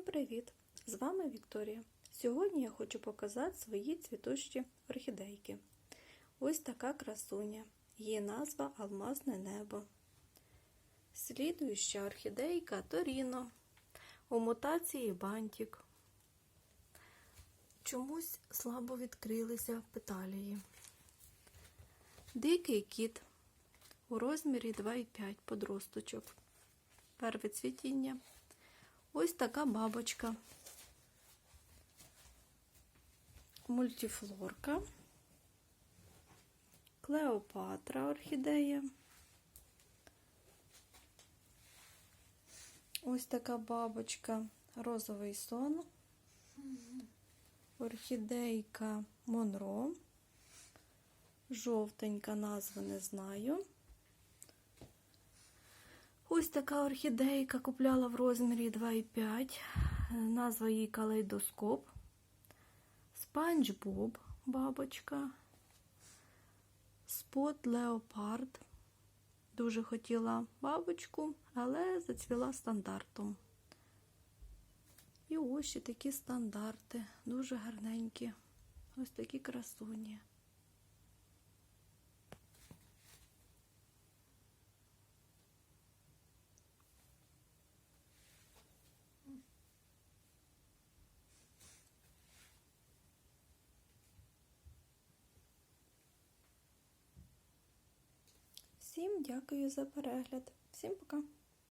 Всім привіт! З вами Вікторія. Сьогодні я хочу показати свої цвітущі орхідейки. Ось така красуня. Її назва Алмазне небо. Слідуюча орхідейка Торіно. У мутації бантик. Чомусь слабо відкрилися петалії. Дикий кіт у розмірі 2,5 подросточок. Перве цвітіння. Ось така бабочка. Мультифлорка. Клеопатра орхідея. Ось така бабочка, розовий сон. Орхідейка Монро. Жовтенька назви не знаю. Ось така орхідейка купляла в розмірі 2,5. Назва її калейдоскоп. Спанч Боб бабочка. Спот Леопард. Дуже хотіла бабочку, але зацвіла стандартом. І ось ще такі стандарти, дуже гарненькі. Ось такі красуні. Всім дякую за перегляд. Всім пока!